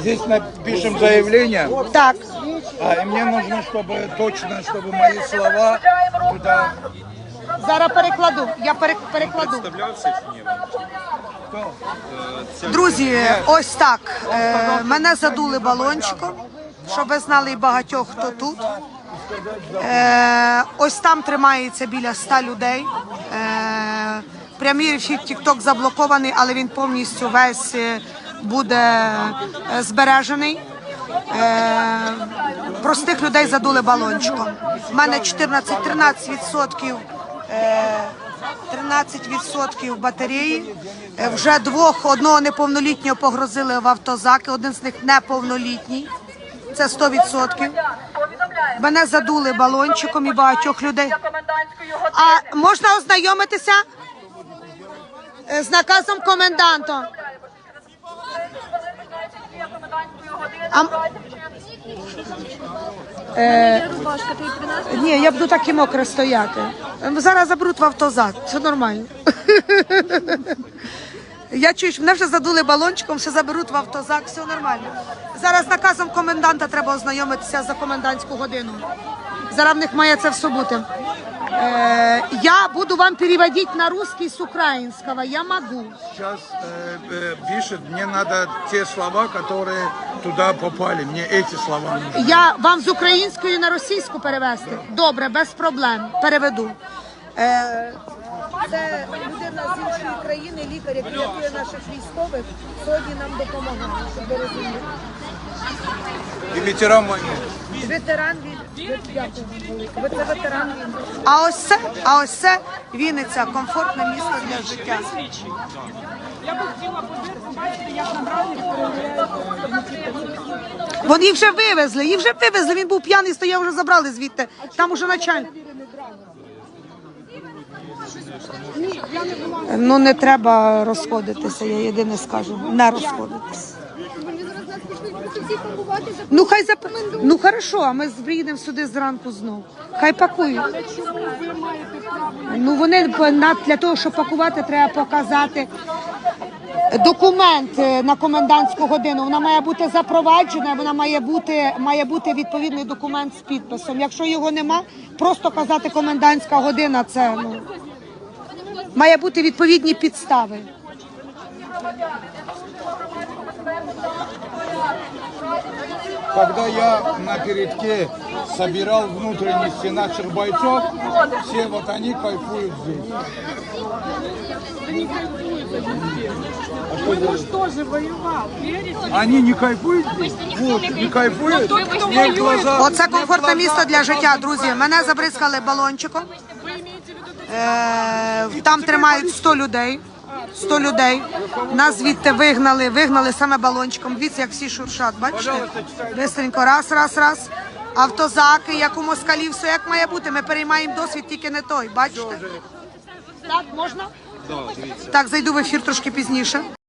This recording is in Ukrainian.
Здесь напишем заявление, Так, а, и мне нужно, чтобы точно, чтобы мои слова туда... зараз перекладу. Я пере- перекладу. Друзі, ось так. Е, мене задули балончиком, щоб ви знали і багатьох, хто тут. Е, ось там тримається біля 100 людей. Е, прямий ефір TikTok заблокований, але він повністю весь е, буде е, збережений. Е, простих людей задули балончиком. У мене 14-13% е, 13% батареї. Е, Вже двох одного неповнолітнього погрозили в автозаки, один з них неповнолітній. Це 100%. Мене задули балончиком і багатьох людей. А можна ознайомитися з наказом коменданта? А принесла? Ні, я буду так і мокре стояти. Зараз заберуть в автозак, все нормально. Я чую, що мене вже задули балончиком, що заберуть в автозак, все нормально. Зараз наказом коменданта треба ознайомитися за комендантську годину. Зараз в них має це все бути. Е, я буду вам переводити на русский с украинского, я могу. Сейчас э, э, пишет, мне надо те слова, которые туда попали. Мне эти слова нужны. Я вам з української на російську перевести? Добре, без проблем. Переведу. Е, це людина з іншої країни, лікар, який рятує наших військових, сьогодні нам допомагає, щоб ви розуміли. И ветеран войны. Ветеран він. Дякую вам велике. Ви це ветеран він. А ось це, а ось це Вінниця, комфортне місто для життя. Вони їх вже вивезли, їх вже вивезли. Він був п'яний, стояв, вже забрали звідти. Там уже начальник. Ну не треба розходитися, я єдине скажу. Не розходитися. Ну хай зап... Ну хорошо, а ми приїдемо сюди зранку знов. Хай пакують. Ну вони для того, щоб пакувати, треба показати документ е, на комендантську годину. Вона має бути запроваджена, вона має бути, має бути відповідний документ з підписом. Якщо його нема, просто казати комендантська година це ну має бути відповідні підстави. Когда я на передке собирал внутренности наших бойцов, все вот они кайфуют здесь. тоже воевал, верите? Они не кайфуют здесь? Вот, не кайфуют? Мне глаза... Оце комфортне місто для життя, друзі. Мене забризкали балончиком. Там тримають 100 людей. 100 людей. Нас звідти вигнали, вигнали саме балончиком. Дивіться, як всі шуршат, бачите? Бистренько, раз, раз, раз. Автозаки, як у москалів, все як має бути. Ми переймаємо досвід, тільки не той. Бачите? Так, можна? Так, зайду в ефір трошки пізніше.